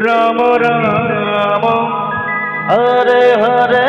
Ram Ram Hare Hare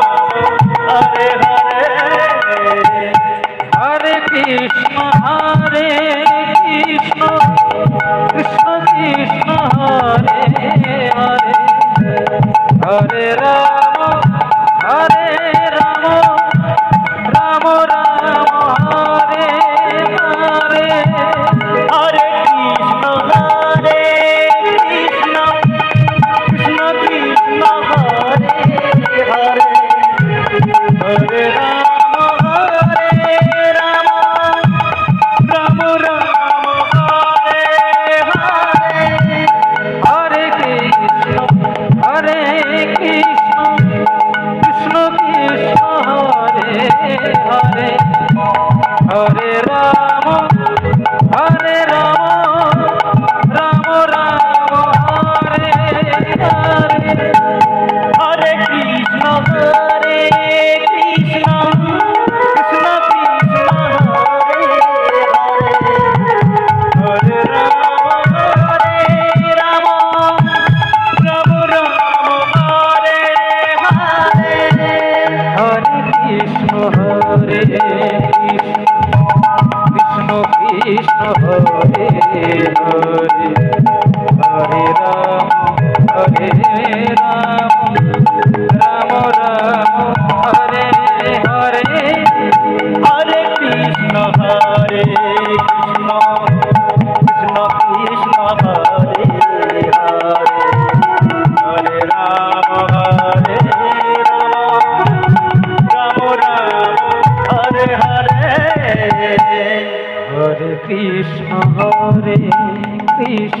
Hare Krishna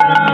Thank you.